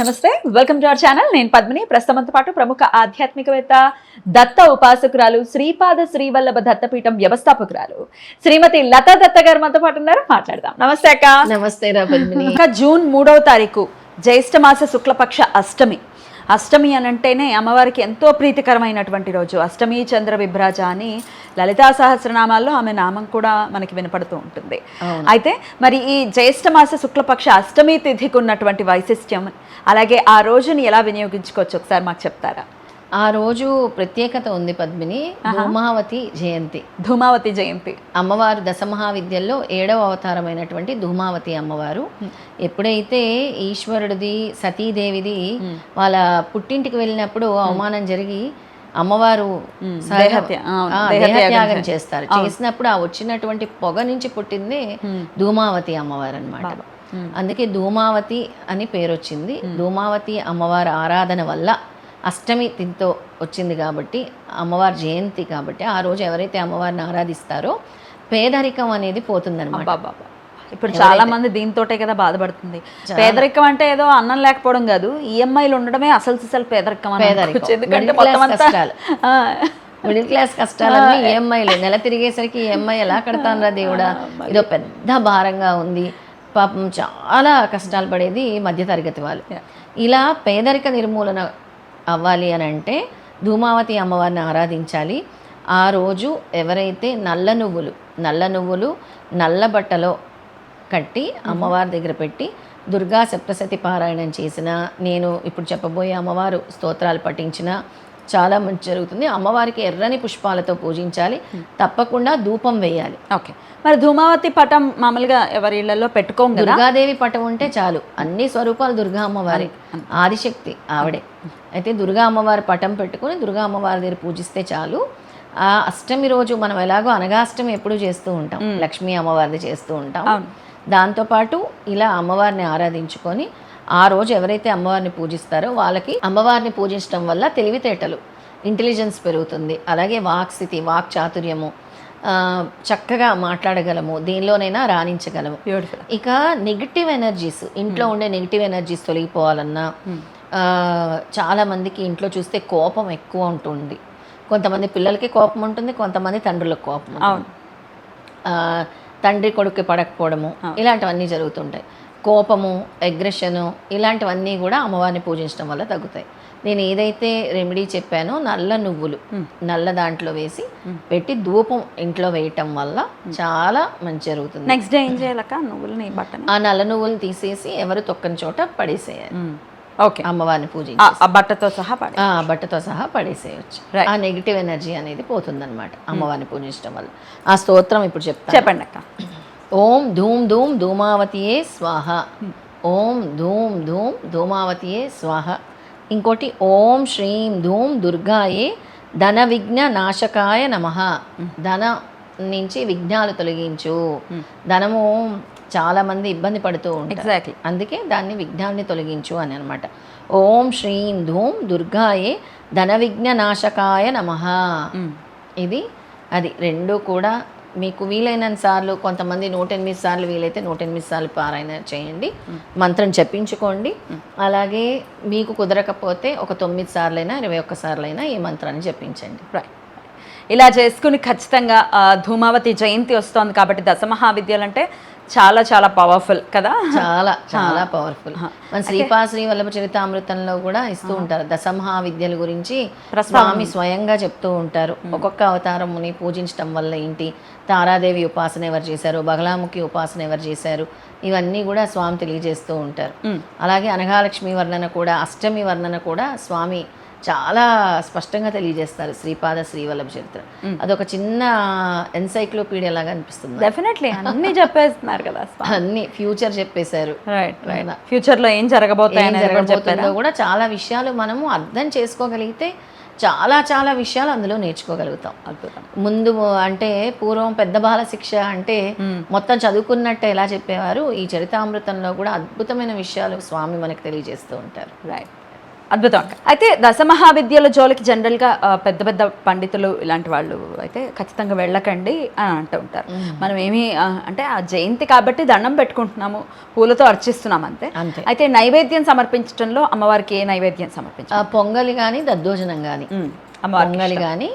నమస్తే welcome to our channel. నేను పద్మిని. ప్రస్తుతంతో పాటు ప్రముఖ ఆధ్యాత్మికవేత్త దత్త ఉపాసకురాలు శ్రీపాద శ్రీవల్లభ దత్తపీఠం వ్యవస్థాపకురాలు శ్రీమతి లతా దత్త గారు మనతో పాటు ఉన్నారు. మాట్లాడదాం. నమస్తే అక్క. నమస్తే జూన్ మూడవ తారీఖు జ్యేష్ఠ మాస శుక్లపక్ష అష్టమి. అష్టమి అని అంటేనే అమ్మవారికి ఎంతో ప్రీతికరమైనటువంటి రోజు. అష్టమి చంద్ర విభ్రాజ అని లలితా సహస్రనామాల్లో ఆమె నామం కూడా మనకి వినపడుతూ ఉంటుంది. అయితే మరి ఈ జ్యేష్ఠ మాస శుక్లపక్ష అష్టమి తిథికి ఉన్నటువంటి వైశిష్ట్యం అలాగే ఆ రోజుని ఎలా వినియోగించుకోవచ్చు? ఒకసారి మాకు చెప్తారా? ఆ రోజు ప్రత్యేకత ఉంది పద్మిని. ధూమావతి జయంతి. ధూమావతి జయంతి. అమ్మవారు దశమహావిద్యల్లో ఏడవ అవతారమైనటువంటి ధూమావతి అమ్మవారు. ఎప్పుడైతే ఈశ్వరుడిది సతీదేవిది వాళ్ళ పుట్టింటికి వెళ్ళినప్పుడు అవమానం జరిగి అమ్మవారు దేహత్యాగం. చేస్తారు. చేసినప్పుడు ఆ వచ్చినటువంటి పొగ నుంచి పుట్టిందే ధూమావతి అమ్మవారు అనమాట అందుకే ధూమావతి అని పేరు వచ్చింది ధూమావతి అమ్మవారి ఆరాధన వల్ల అష్టమి తిథితో వచ్చింది కాబట్టి అమ్మవారి జయంతి కాబట్టి ఆ రోజు ఎవరైతే అమ్మవారిని ఆరాధిస్తారో పేదరికం అనేది పోతుందన్నమాట. అబ్బాబ్బా. ఇప్పుడు చాలా మంది దీంతోటే కదా బాధపడుతుంది. పేదరికం అంటే ఏదో అన్నం లేకపోవడం కాదు ఈఎంఐలు ఉండడమే అసలు సిసలు పేదరికం పేదరికం. ఎందుకంటే కష్టాలు. మిడిల్ క్లాస్ కష్టాలన్నీ ఈఎంఐలు. నెల తిరిగేసరికి ఈఎంఐ ఎలా కడతానరా దేవుడా? ఇదో పెద్ద భారంగా ఉంది. పాపం చాలా కష్టాలు పడేది మధ్యతరగతి వాళ్ళు. ఇలా పేదరిక నిర్మూలన అవ్వాలి అని అంటే ధూమావతి అమ్మవారిని ఆరాధించాలి. ఆ రోజు ఎవరైతే నల్ల నువ్వులు నల్ల నువ్వులు నల్ల బట్టలో కట్టి అమ్మవారి దగ్గర పెట్టి దుర్గా సప్తసతి పారాయణం చేసిన నేను ఇప్పుడు చెప్పబోయే అమ్మవారు స్తోత్రాలు పఠించిన చాలా మంచి జరుగుతుంది. అమ్మవారికి ఎర్రని పుష్పాలతో పూజించాలి. తప్పకుండా ధూపం వేయాలి. ఓకే. మరి ధూమావతి పటం మామూలుగా ఎవరి ఇళ్ళలో పెట్టుకోం దుర్గాదేవి పటం ఉంటే చాలు. అన్ని స్వరూపాలు దుర్గా అమ్మవారి ఆదిశక్తి ఆవిడే. అయితే దుర్గా అమ్మవారి పటం పెట్టుకొని దుర్గా అమ్మవారి దగ్గర పూజిస్తే చాలు. ఆ అష్టమి రోజు మనం ఎలాగో అనగాష్టమి ఎప్పుడు చేస్తూ ఉంటాం. లక్ష్మీ అమ్మవారిది చేస్తూ ఉంటాం. దాంతోపాటు ఇలా అమ్మవారిని ఆరాధించుకొని ఆ రోజు ఎవరైతే అమ్మవారిని పూజిస్తారో వాళ్ళకి అమ్మవారిని పూజించడం వల్ల తెలివితేటలు ఇంటెలిజెన్స్ పెరుగుతుంది. అలాగే వాక్ స్థితి వాక్ చాతుర్యము చక్కగా మాట్లాడగలము దేనిలోనైనా రాణించగలము. బ్యూటిఫుల్ ఇక నెగిటివ్ ఎనర్జీస్ ఇంట్లో ఉండే నెగిటివ్ ఎనర్జీస్ తొలగిపోవాలన్నా ఆ, చాలా మందికి ఇంట్లో చూస్తే కోపం ఎక్కువ ఉంటుంది కొంతమంది పిల్లలకి కోపం ఉంటుంది కొంతమంది తండ్రులకు కోపం తండ్రి కొడుకు పడకపోవడము ఇలాంటివన్నీ జరుగుతుంటాయి. కోపము అగ్రెషను ఇలాంటివన్నీ కూడా అమ్మవారిని పూజించడం వల్ల తగ్గుతాయి. నేను ఏదైతే రెమెడీ చెప్పానో నల్ల నువ్వులు నల్ల దాంట్లో వేసి పెట్టి ధూపం ఇంట్లో వేయటం వల్ల చాలా మంచి జరుగుతుంది. నెక్స్ట్ డే ఏం చేయాలక్క? నువ్వులని ఆ నల్ల నువ్వులు తీసేసి ఎవరు తొక్కని చోట పడేసేయాలి. ఓకే అమ్మవారిని పూజించి ఆ బట్టతో సహా పడి ఆ బట్టతో సహా పడేసేయచ్చు. ఆ నెగిటివ్ ఎనర్జీ అనేది పోతుందన్నమాట అమ్మవారిని పూజించడం వల్ల. ఆ స్తోత్రం ఇప్పుడు చెప్తాను. చెప్పండి అక్క ఓం ధూమ్ ధూమ్ ధూమావతియే స్వాహ. ఓం ధూమ్ ధూమ్ ధూమావతియే స్వాహ. ఇంకోటి ఓం శ్రీం ధూమ్ దుర్గాయే ధన విఘ్న నాశకాయ నమ. ధన నుంచి విఘ్నాలు తొలగించు. ధనము చాలా మంది ఇబ్బంది పడుతూ ఉంటారు. ఎగ్జాక్ట్లీ అందుకే దాన్ని విఘ్నాన్ని తొలగించు అని అనమాట ఓం శ్రీం ధూమ్ దుర్గాయే ధన విఘ్న నాశకాయ నమ. ఇది అది రెండు కూడా మీకు వీలైనంత సార్లు కొంతమంది నూట ఎనిమిది సార్లు వీలైతే నూట ఎనిమిది సార్లు పారాయణ చేయండి. మంత్రం చెప్పించుకోండి అలాగే మీకు కుదరకపోతే ఒక తొమ్మిది సార్లైనా ఇరవై ఒక్క సార్లైనా ఈ మంత్రాన్ని చెప్పించండి రైట్ ఇలా చేసుకుని ఖచ్చితంగా ధూమావతి జయంతి వస్తోంది కాబట్టి దశమహావిద్యలు అంటే చాలా చాలా పవర్ఫుల్ కదా? చాలా చాలా పవర్ఫుల్ మన శ్రీపా శ్రీ వల్లభ చరితామృతంలో కూడా ఇస్తూ ఉంటారు. దశమహా విద్యల గురించి స్వామి స్వయంగా చెప్తూ ఉంటారు. ఒక్కొక్క అవతారముని పూజించడం వల్ల ఏంటి? తారాదేవి ఉపాసన ఎవరు చేశారు? బగలాముఖి ఉపాసన ఎవరు చేశారు? ఇవన్నీ కూడా స్వామి తెలియజేస్తూ ఉంటారు. అలాగే అనఘాలక్ష్మి వర్ణన కూడా అష్టమి వర్ణన కూడా స్వామి చాలా స్పష్టంగా తెలియజేస్తారు శ్రీపాద శ్రీవల్లభ చరిత్ర. అదొక చిన్న ఎన్సైక్లోపీడియా లాగా అనిపిస్తుంది. డెఫినెట్లీ అన్ని చెప్పేస్తున్నారు కదా అన్ని ఫ్యూచర్ చెప్పేశారు. రైట్ రైట్ ఫ్యూచర్లో ఏం జరగబోతాయి ఏం అనేది కూడా చెప్పారా? జరగబోతుందో కూడా చాలా విషయాలు మనము అర్థం చేసుకోగలిగితే చాలా చాలా విషయాలు అందులో నేర్చుకోగలుగుతాం. అద్భుతం. ముందు అంటే పూర్వం పెద్ద బాల శిక్ష అంటే మొత్తం చదువుకున్నట్టు ఎలా చెప్పేవారు? ఈ చరితామృతంలో కూడా అద్భుతమైన విషయాలు స్వామి మనకు తెలియజేస్తూ ఉంటారు. రైట్ అద్భుతం. అయితే దశమహావిద్యల జోలికి జనరల్గా పెద్ద పెద్ద పండితులు ఇలాంటి వాళ్ళు అయితే ఖచ్చితంగా వెళ్ళకండి అని అంటూ ఉంటారు. మనం ఏమి అంటే ఆ జయంతి కాబట్టి దండం పెట్టుకుంటున్నాము పూలతో అర్చిస్తున్నాం అంతే. అయితే నైవేద్యం సమర్పించడంలో అమ్మవారికి ఏ నైవేద్యం సమర్పించాలి? పొంగలి కానీ దద్దోజనం కానీ పొంగలి కానీ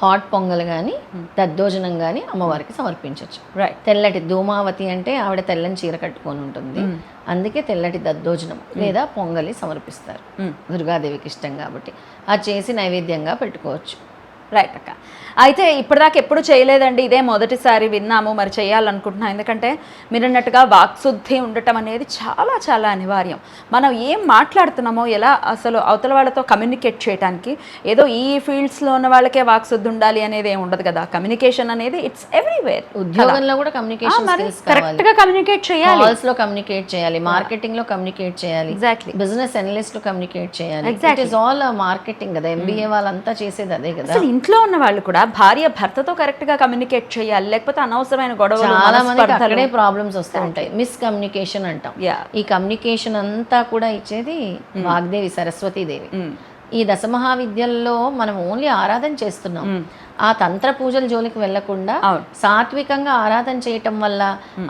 హాట్ పొంగల్ కానీ దద్దోజనం కానీ అమ్మవారికి సమర్పించవచ్చు రైట్ తెల్లటి ధూమావతి అంటే ఆవిడ తెల్లని చీర కట్టుకొని ఉంటుంది. అందుకే తెల్లటి దద్దోజనం లేదా పొంగలి సమర్పిస్తారు. దుర్గాదేవికి ఇష్టం కాబట్టి. అది చేసి నైవేద్యంగా పెట్టుకోవచ్చు. రైట్ అక్క. అయితే ఇప్పటిదాకా ఎప్పుడు చేయలేదండి. ఇదే మొదటిసారి విన్నాము మరి చేయాలనుకుంటున్నాం. ఎందుకంటే మీరు అన్నట్టుగా వాక్శుద్ధి ఉండటం అనేది చాలా చాలా అనివార్యం. మనం ఏం మాట్లాడుతున్నామో ఎలా అసలు అవతల వాళ్ళతో కమ్యూనికేట్ చేయడానికి ఏదో ఈ ఫీల్డ్స్లో ఉన్న వాళ్ళకే వాక్శుద్ధి ఉండాలి అనేది ఏమి ఉండదు కదా. కమ్యూనికేషన్ అనేది ఇట్స్ ఎవ్రీవేర్ ఉద్యోగంలో కూడా కమ్యూనికేషన్ కరెక్ట్గా కమ్యూనికేట్ చేయాలి. లో కమ్యూనికేట్ చేయాలి. మార్కెటింగ్లో కమ్యూనికేట్ చేయాలి. ఎగ్జాక్ట్లీ బిజినెస్ అనలిస్ట్లో కమ్యూనికేట్ చేయాలి. ఇట్ ఇస్ ఆల్ మార్కెటింగ్ కదా. ఎంబీఏ వాళ్ళంతా చేసేది అదే కదా. ఇంట్లో ఉన్న వాళ్ళు కూడా భార్య భర్తతో కరెక్ట్గా కమ్యూనికేట్ చేయాలి లేకపోతే అనవసరమైన గొడవలు చాలా మందికి అక్కడే ప్రాబ్లమ్స్ వస్తూ ఉంటాయి. మిస్కమ్యూనికేషన్ అంటాం. Yeah. ఈ కమ్యూనికేషన్ అంతా కూడా ఇచ్చేది వాగ్దేవి సరస్వతీదేవి. Mm. ఈ దశమహావిద్యల్లో మనం ఓన్లీ ఆరాధన చేస్తున్నాం. ఆ తంత్ర పూజల జోలికి వెళ్ళకుండా. సాత్వికంగా ఆరాధన చేయటం వల్ల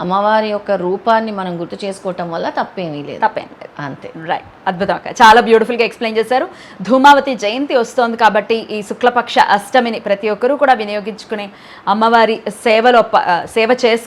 అమ్మవారి యొక్క రూపాన్ని మనం గుర్తు చేసుకోవటం వల్ల తప్పేమీ లేదు. తప్పేం లేదు. అంతే. రైట్ అద్భుతం అక్క. చాలా బ్యూటిఫుల్గా ఎక్స్ప్లెయిన్ చేశారు. ధూమావతి జయంతి వస్తోంది కాబట్టి ఈ శుక్లపక్ష అష్టమిని ప్రతి ఒక్కరూ కూడా వినియోగించుకుని అమ్మవారి సేవలో సేవ చేసుకుని